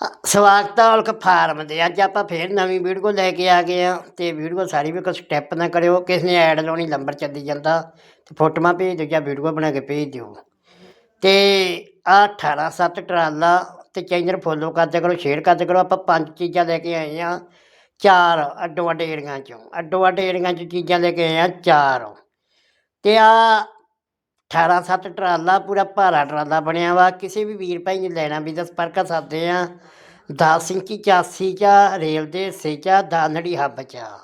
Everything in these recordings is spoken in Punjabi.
ਸਵਾਗਤ ਹੈ ਫਾਰਮ ਦੇ। ਅੱਜ ਆਪਾਂ ਫੇਰ ਨਵੀਂ ਵੀਡੀਓ ਲੈ ਕੇ ਆ ਗਏ ਆ ਤੇ ਵੀਡੀਓ ਸਾਰੀ ਵੀ ਕੋਈ ਸਟੈਪ ਨਾ ਕਰਿਓ। ਕਿਸ ਨੇ ਐਡ ਲਾਉਣੀ ਲੰਬਰ ਚੱਲੀ ਜਾਂਦਾ, ਤੇ ਫੋਟੋਆਂ ਭੇਜ ਦਿਓ ਜਾਂ ਵੀਡੀਓ ਬਣਾ ਕੇ ਭੇਜ ਦਿਓ। ਤੇ ਆ 18 7 ਟਰਾਲਾ ਤੇ ਚੈਨਲ ਫੋਲੋ ਕਰਦੇ ਕਰੋ ਸ਼ੇਅਰ ਕਰਦੇ ਕਰੋ। ਆਪਾਂ ਪੰਜ ਚੀਜ਼ਾਂ ਲੈ ਕੇ ਆਏ ਆ। ਚਾਰ ਅੱਡੋ ਅੱਡ ਏਰੀਆਂ ਚੋਂ। ਅੱਡੋ ਅੱਡ ਏਰੀਆਂ ਚ ਚੀਜ਼ਾਂ ਲੈ ਕੇ ਆਏ ਆ ਚਾਰ। ਤੇ ਆ 18 7 ਟਰਾਲਾ ਪੂਰਾ ਭਾਰਾ ਟਰਾਲਾ ਬਣਿਆ ਵਾ। ਕਿਸੇ ਵੀ ਵੀਰ ਭਾਈ ਨੇ ਲੈਣਾ ਵੀ ਦਸ ਸੰਪਰਕ ਕਰ ਸਕਦੇ ਆ। 10 ਇੰਚੀ 84 ਚਾ, ਰੇਲ ਦੇ ਹਿੱਸੇ ਚਾ ਦਾਨੜੀ ਹੱਬ ਚਾ।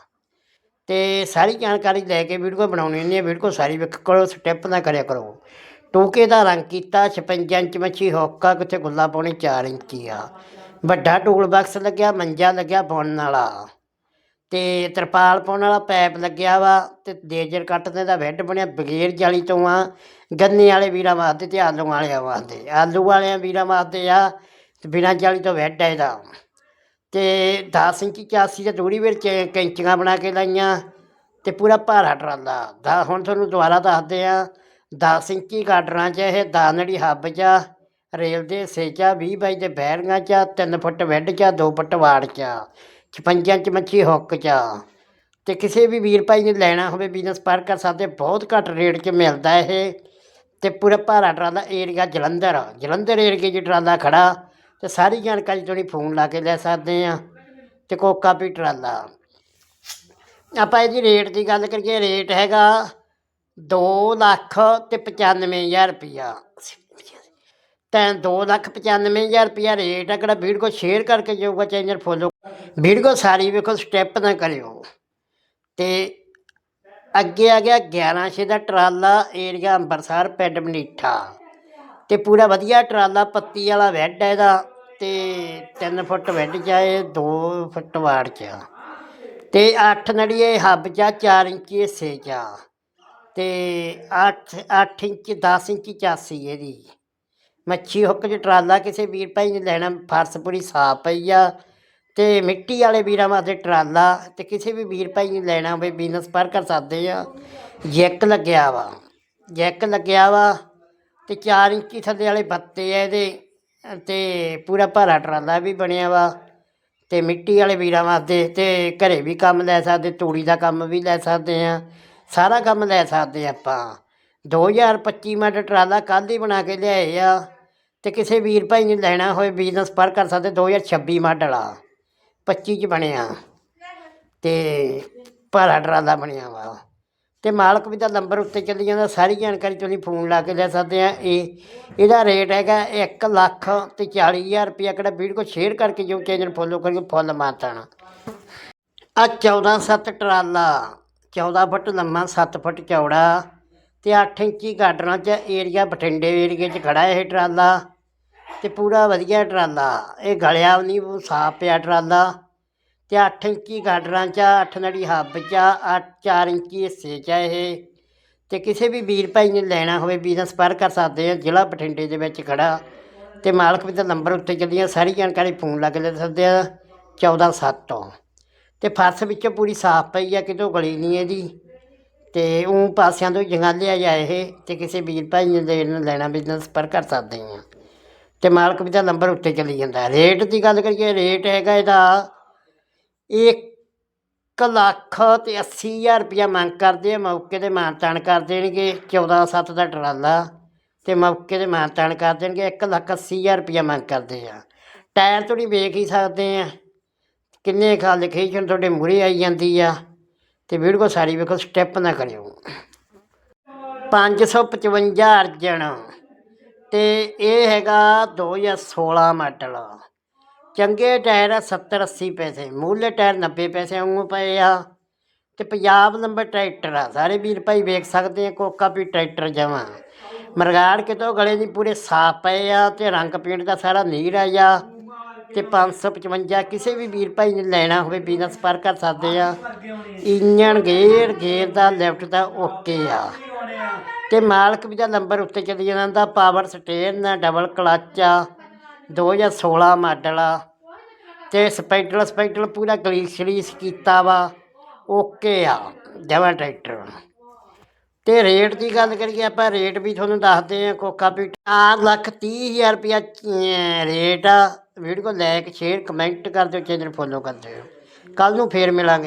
ਤੇ ਸਾਰੀ ਜਾਣਕਾਰੀ ਲੈ ਕੇ ਵੀਡੀਓ ਬਣਾਉਣੀ ਹੁੰਦੀ ਨੇ ਵੀਡੀਓ ਸਾਰੀ ਵੇਖ ਕਰੋ, ਸਟੈਪ ਨਾ ਕਰਿਆ ਕਰੋ। ਟੋਕੇ ਦਾ ਰੰਗ ਕੀਤਾ 56 ਇੰਚ ਮੱਛੀ ਹੋਕਾ ਕਿਤੇ ਗੁੱਲਾ ਪਾਉਣੀ 4 ਇੰਚੀ ਆ। ਵੱਡਾ ਟੂਲ ਬਾਕਸ ਲੱਗਿਆ, ਮੰਜਾ ਲੱਗਿਆ, ਬੁਣਨ ਵਾਲਾ। ਤੇ ਤਰਪਾਲ ਪਾਉਣ ਵਾਲਾ ਪੈਪ ਲੱਗਿਆ ਵਾ ਤੇ ਲੇਜ਼ਰ ਕੱਟਦੇ ਦਾ ਬੈੱਡ ਬਣਿਆ ਬਗੈਰ ਜਾਲੀ ਤੋਂ ਆ ਗੰਨੇ ਵਾਲੇ ਵੀਰਾਂ ਵਾਸਤੇ ਤੇ ਆਲੂ ਵਾਲਿਆਂ ਵਾਸਤੇ। ਆਲੂ ਵਾਲਿਆਂ ਵੀਰਾਂ ਵਾਸਤੇ ਆ ਤੇ ਬਿਨਾਂ ਜਾਲੀ ਤੋਂ ਬੈੱਡ ਹੈ ਇਹਦਾ। ਤੇ 10 ਇੰਚੀ 84 ਤੇ ਦੂਰੀ ਵਿੱਚ ਕੈਂਚੀਆਂ ਬਣਾ ਕੇ ਲਾਈਆਂ ਤੇ ਪੂਰਾ ਭਾਰਾ ਟਰਾਲਾ। ਦਾ ਹੁਣ ਤੁਹਾਨੂੰ ਦੁਬਾਰਾ ਦੱਸਦੇ ਆ। 10 ਇੰਚੀ ਗਾਡਰਾਂ 'ਚ ਇਹ ਦਾਨੜੀ ਹੱਬ 'ਚ ਆ, ਰੇਲ ਦੇ ਹਿੱਸੇ 'ਚ ਆ, 20 ਬਾਈ ਦੇ ਬੈਰੀਆਂ 'ਚ 3 ਫੁੱਟ ਵੈੱਡ 'ਚ 2 ਫੁੱਟ ਵਾੜ 'ਚ ਆ, 56 ਮੱਛੀ ਹੁੱਕ 'ਚ ਆ। ਅਤੇ ਕਿਸੇ ਵੀ ਵੀਰ ਭਾਈ ਨੇ ਲੈਣਾ ਹੋਵੇ ਬਿਜ਼ਨਸ ਪਰ ਕਰ ਸਕਦੇ ਬਹੁਤ ਘੱਟ ਰੇਟ 'ਚ ਮਿਲਦਾ ਇਹ। ਅਤੇ ਪੂਰਾ ਭਾਰਾ ਟਰਾਲਾ ਏਰੀਆ ਜਲੰਧਰ ਜਲੰਧਰ ਏਰੀਏ 'ਚ ਟਰਾਲਾ ਖੜ੍ਹਾ ਤੇ ਸਾਰੀ ਜਾਣਕਾਰੀ ਤੁਸੀਂ ਫੋਨ ਲਾ ਕੇ ਲੈ ਸਕਦੇ ਹਾਂ ਅਤੇ ਕੋਕਾ ਵੀ ਟਰਾਲਾ। ਆਪਾਂ ਇਹਦੀ ਰੇਟ ਦੀ ਗੱਲ ਕਰੀਏ ਰੇਟ ਹੈਗਾ 2 ਲੱਖ ਤੇ 95000 ਰੁਪਿਆ ਤਾਂ 2 ਲੱਖ 95000 ਰੁਪਿਆ ਰੇਟ ਆ ਕਿਹੜਾ ਵੀਡੀਓ ਸ਼ੇਅਰ ਕਰਕੇ ਜਾਊਗਾ ਚੈਨਲ ਫੋਲੋ ਵੀਡੀਓ ਸਾਰੀ ਵੇਖੋ ਸਟੈਪ ਨਾ ਕਰਿਓ। ਤੇ ਅੱਗੇ ਆ ਗਿਆ 11 ਛੇ ਦਾ ਟਰਾਲਾ ਏਰੀਆ ਅੰਬਰਸਰ, ਪਿੰਡ ਮਨੀਠਾ। ਤੇ ਪੂਰਾ ਵਧੀਆ ਟਰਾਲਾ, ਪੱਤੀ ਵਾਲਾ ਬੈੱਡ ਹੈ ਇਹਦਾ, ਤੇ 3 ਫੁੱਟ ਬੈੱਡ ਚ ਆ ਇਹ 2 ਫੁੱਟ ਵਾੜ ਚ ਆ। ਤੇ 8 ਨੜੀਏ ਹੱਬ ਚ ਆ 4 ਇੰਚੀ ਹਿੱਸੇ ਚ ਆ। ਤੇ 8 8 ਇੰਚ 10 ਇੰਚੀ ਚਾਸੀ ਇਹਦੀ। ਮੱਛੀ ਹੁੱਕ ਚ ਟਰਾਲਾ ਕਿਸੇ ਵੀਰ ਭਾਈ ਨੇ ਲੈਣਾ, ਫਰਸ਼ ਪੂਰੀ ਸਾਫ਼ ਪਈ ਆ। ਤੇ ਮਿੱਟੀ ਵਾਲੇ ਵੀਰਾਂ ਵਾਸਤੇ ਟਰਾਲਾ ਤੇ ਕਿਸੇ ਵੀ ਵੀਰ ਭਾਈ ਨੂੰ ਲੈਣਾ ਹੋਵੇ ਬਿਜ਼ਨਸ ਪਰ ਕਰ ਸਕਦੇ ਆ। ਜੈਕ ਲੱਗਿਆ ਵਾ। ਜੈਕ ਲੱਗਿਆ ਵਾ ਤੇ 4 ਇੰਚੀ ਥੱਲੇ ਵਾਲੇ ਬੱਤੇ ਆ ਇਹਦੇ ਤੇ ਪੂਰਾ ਭਾਰਾ ਟਰਾਲਾ ਵੀ ਬਣਿਆ ਵਾ ਤੇ ਮਿੱਟੀ ਵਾਲੇ ਵੀਰਾਂ ਵਾਸਤੇ ਤੇ ਘਰੇ ਵੀ ਕੰਮ ਲੈ ਸਕਦੇ, ਤੂੜੀ ਦਾ ਕੰਮ ਵੀ ਲੈ ਸਕਦੇ ਆ। ਸਾਰਾ ਕੰਮ ਲੈ ਸਕਦੇ ਆਪਾਂ। 2025 ਮਾਡਲ ਟਰਾਲਾ ਕੱਲ੍ਹ ਹੀ ਬਣਾ ਕੇ ਲਿਆਏ ਆ ਤੇ ਕਿਸੇ ਵੀਰ ਭਾਈ ਨੇ ਲੈਣਾ ਹੋਵੇ ਬਿਜ਼ਨਸ ਪਰ ਕਰ ਸਕਦੇ 2026 ਮਾਡਲ ਆ। 25 ਚ ਬਣਿਆ। ਤੇ ਭਾਰਾ ਟਰਾਲਾ ਬਣਿਆ ਵਾ। ਤੇ ਮਾਲਕ ਵੀ ਦਾ ਨੰਬਰ ਉੱਤੇ ਚੱਲੀ ਜਾਂਦਾ, ਸਾਰੀ ਜਾਣਕਾਰੀ ਤੁਸੀਂ ਫੋਨ ਲਾ ਕੇ ਲੈ ਸਕਦੇ ਆ। ਇਹ, ਇਹਦਾ ਰੇਟ ਹੈਗਾ 1 ਲੱਖ ਤੇ 40000 ਰੁਪਇਆ, ਕਿਹੜਾ ਵੀਡੀਓ ਸ਼ੇਅਰ ਕਰਕੇ ਜੋ ਚੈਨਲ ਫੋਲੋ ਕਰਕੇ ਫੁੱਲ ਮਾਤਾਣਾ ਆ 14 ਸੱਤ ਟਰਾਲਾ 14 ਫੁੱਟ ਲੰਮਾ 7 ਫੁੱਟ ਚੌੜਾ ਤੇ 8 ਇੰਚੀ ਗਾਡਰਾਂ ਚ ਏਰੀਆ ਬਠਿੰਡੇ ਏਰੀਏ ਚ ਖੜਾ ਇਹ ਟਰਾਲਾ। ਤੇ ਪੂਰਾ ਵਧੀਆ ਟਰਾਲਾ। ਇਹ ਗਲਿਆ ਵੀ ਨਹੀਂ ਸਾਫ਼ ਪਿਆ ਟਰਾਲਾ ਤੇ 8 ਇੰਚੀ ਗਾਡਰਾਂ ਚ 8 ਨੜੀ ਹੱਬ ਚ 8 4 ਇੰਚੀ ਹਿੱਸੇ ਚ ਆ ਇਹ। ਤੇ ਕਿਸੇ ਵੀ ਵੀਰ ਭਾਈ ਨੇ ਲੈਣਾ ਹੋਵੇ ਬਿਜ਼ਨਸ ਪਰ ਕਰ ਸਕਦੇ ਆ, ਜ਼ਿਲ੍ਹਾ ਬਠਿੰਡੇ ਦੇ ਵਿੱਚ ਖੜਾ ਤੇ ਮਾਲਕ ਵੀ ਦਾ ਨੰਬਰ ਉੱਤੇ ਚੱਲੀਆਂ, ਸਾਰੀ ਜਾਣਕਾਰੀ ਫੋਨ ਲੱਗ ਲੈ ਸਕਦੇ ਆ 14 7 ਤੋਂ। ਤੇ ਫਰਸ਼ ਵਿੱਚੋਂ ਪੂਰੀ ਸਾਫ਼ ਪਈ ਆ, ਕਿਤੋਂ ਗਲੀ ਨਹੀਂ ਇਹਦੀ। ਤੇ ਉਹ ਪਾਸਿਆਂ ਤੋਂ ਜੰਗਾਲਿਆ ਜਾਏ ਇਹ ਤੇ ਕਿਸੇ ਵੀਰ ਭਾਈ ਨੇ ਲੈਣਾ ਲੈਣਾ ਬਿਜ਼ਨਸ ਪਰ ਕਰ ਸਕਦੇ ਆ। ਤੇ ਮਾਲਕ ਵੀ ਦਾ ਨੰਬਰ ਉੱਤੇ ਚਲੀ ਜਾਂਦਾ। ਰੇਟ ਦੀ ਗੱਲ ਕਰੀਏ, ਰੇਟ ਹੈਗਾ ਇਹਦਾ 1 ਲੱਖ ਤੇ 80000 ਰੁਪਇਆ ਮੰਗ ਕਰਦੇ ਆ, ਮੌਕੇ ਤੇ ਮਾਨਤਾਨ ਕਰ ਦੇਣਗੇ 14 7 ਦਾ ਟਰਾਲਾ ਤੇ ਮੌਕੇ ਤੇ ਮਾਨਤਾਨ ਕਰ ਦੇਣਗੇ 1 ਲੱਖ 80000 ਰੁਪਇਆ ਮੰਗ ਕਰਦੇ ਆ। ਟਾਇਰ ਤੁਸੀਂ ਵੇਖ ਹੀ ਸਕਦੇ ਆ। ਕਿੰਨੇ ਖਾ ਖਾਲ ਲੋਕੇਸ਼ਨ ਤੁਹਾਡੇ ਮੂਹਰੇ ਆਈ ਜਾਂਦੀ ਆ ਤੇ ਵੀਡੀਓ ਸਾਰੀ ਵੇਖੋ, ਸਟੈਪ ਨਾ ਕਰਿਓ। 555 ਅਰਜਨ ਤੇ ਇਹ ਹੈਗਾ 2016 ਮਾਡਲ ਚੰਗੇ ਟਾਇਰ ਆ 70 80 ਪੈਸੇ। ਮੂਲੇ ਟਾਇਰ 90 ਪੈਸੇ ਵਾਂਗੂ ਪਏ ਆ। ਤੇ ਪੰਜਾਬ ਨੰਬਰ ਟਰੈਕਟਰ ਆ। ਸਾਰੇ ਵੀਰ ਭਾਈ ਵੇਖ ਸਕਦੇ ਆ, ਕੋਕਾ ਵੀ ਟਰੈਕਟਰ ਜਮਾਂ। ਮਰਗਾੜ ਕਿਤੋਂ ਗਲੇ ਦੀ ਪੂਰੇ ਸਾਫ਼ ਪਏ ਆ ਤੇ ਰੰਗ ਪੇਂਟ ਦਾ ਸਾਰਾ ਨੀਰ ਆ ਜਾ। ਤੇ 555 ਕਿਸੇ ਵੀ ਵੀਰ ਭਾਈ ਨੇ ਲੈਣਾ ਹੋਵੇ, ਬਿਜ਼ਨਸ ਪਰ ਕਰ ਸਕਦੇ ਆ। ਇੰਜਣ ਗੇਅਰ ਗੇਅਰ ਦਾ, ਲੈਫਟ ਦਾ ਓਕੇ ਆ। ਤੇ ਮਾਲਕ ਵੀ ਦਾ ਨੰਬਰ ਉੱਤੇ ਚੱਲੀ ਜਾਂਦਾ ਪਾਵਰ ਸਟੇਨ ਆ ਡਬਲ ਕਲਚ ਆ 2016 ਮਾਡਲ ਆ। ਤੇ ਸਪੈਕਟਲ ਸਪੈਕਟਲ ਪੂਰਾ ਗਲੀਸ ਗਲੀਸ ਕੀਤਾ ਵਾ ਓਕੇ ਆ, ਜਮਾਂ ਟਰੈਕਟਰ ਤੇ ਰੇਟ ਦੀ ਗੱਲ ਕਰੀਏ, ਆਪਾਂ ਰੇਟ ਵੀ ਤੁਹਾਨੂੰ ਦੱਸਦੇ ਆ, ਕੋਕਾ ਵੀ 4 ਲੱਖ 30 ਹਜ਼ਾਰ ਰੁਪਇਆ ਰੇਟ ਆ। ਵੀਡੀਓ ਲਾਇਕ ਸ਼ੇਅਰ ਕਮੈਂਟ ਕਰ ਦਿਓ ਚੈਨਲ ਫੋਲੋ ਕਰ ਦਿਓ। ਕੱਲ ਨੂੰ ਫੇਰ ਮਿਲਾਂਗੇ।